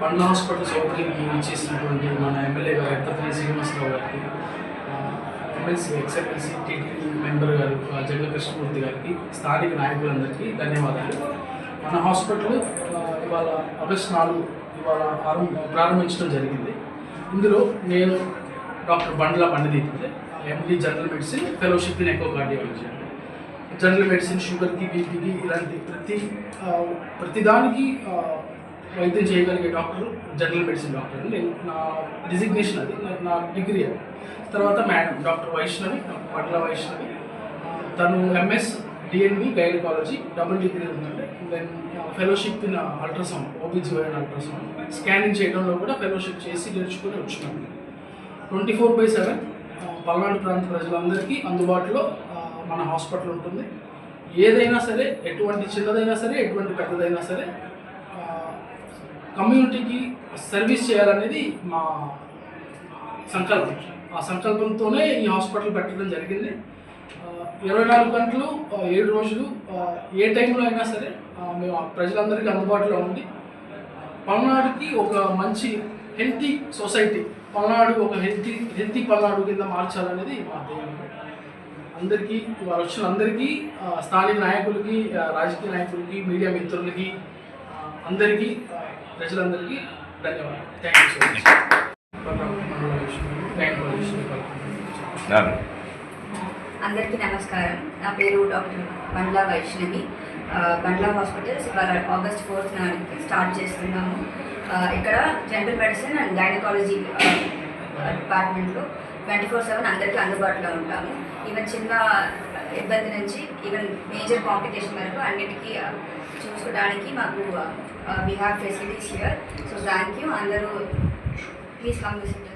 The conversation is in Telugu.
బండ్ల హాస్పిటల్ సౌకర్యం ఇచ్చేసినటువంటి మన ఎమ్మెల్యే గారు ఎత్తపల్లి శ్రీనివాసరావు గారికి ఎమ్మెల్సీ ఎక్స్ఎమ్మెల్సీ టీటీడీ మెంబర్ గారు జగన్ కృష్ణమూర్తి గారికి స్థానిక నాయకులందరికీ ధన్యవాదాలు. మన హాస్పిటల్ ఇవాళ ఆగస్ట్ నాలుగు ఇవాళ ఆరంభ ప్రారంభించడం జరిగింది. ఇందులో నేను doctor Bandla Pandit MD general medicine fellowship in echo cardiology అండి. జనరల్ మెడిసిన్ షుగర్కి బీపీకి ఇలాంటి ప్రతి ప్రతిదానికి వైద్యం చేయగలిగే డాక్టర్ జనరల్ మెడిసిన్ డాక్టర్. అండి నేను నా డిజిగ్నేషన్ అది నా- డిగ్రీ అది. తర్వాత మేడం డాక్టర్ వైష్ణవి పట్ల వైష్ణవి. తను MS DNB gynaecology double degree ఉందండి then fellowship in ultrasound OBGYN ultrasound. Scanning చేయడంలో కూడా ఫెలోషిప్ చేసి నేర్చుకుని వచ్చినాను twenty four by seven Palnadu ప్రాంత ప్రజలందరికీ అందుబాటులో మన హాస్పిటల్ ఉంటుంది. ఏదైనా సరే ఎటువంటి చిన్నదైనా సరే ఎటువంటి పెద్దదైనా సరే కమ్యూనిటీకి సర్వీస్ చేయాలనేది మా సంకల్పం. ఆ సంకల్పంతోనే ఈ హాస్పిటల్ పెట్టడం జరిగింది. ఇరవై నాలుగు గంటలు ఏడు రోజులు ఏ టైంలో అయినా సరే మేము ప్రజలందరికీ అందుబాటులో ఉండి పల్నాడుకి ఒక మంచి హెల్తీ సొసైటీ పల్నాడు ఒక హెల్తీ హెల్తీ పల్నాడు కింద మార్చాలనేది మా ధ్యేయం. అందరికీ వారు వచ్చిన అందరికీ స్థానిక నాయకులకి రాజకీయ నాయకులకి మీడియా మిత్రులకి అందరికీ ప్రజలందరికీ ధన్యవాదాలు. Thank you so much thank you అందరికీ నమస్కారం. నా పేరు డాక్టర్ బండ్లా వైష్ణవి. బండ్లా హాస్పిటల్స్ ఇవాళ ఆగస్ట్ ఫోర్త్ నాటికి స్టార్ట్ చేస్తున్నాము. ఇక్కడ జనరల్ మెడిసిన్ అండ్ గైనకాలజీ డిపార్ట్మెంట్లో ట్వంటీ ఫోర్ సెవెన్ అందరికీ అందుబాటులో ఉంటాము. ఈవెన్ చిన్న ఇబ్బంది నుంచి ఈవెన్ మేజర్ కాంప్లికేషన్ వరకు అన్నిటికీ చూసుకోవడానికి మాకు we have facilities here so thank you అందరూ ప్లీజ్ కమ్ విజిట్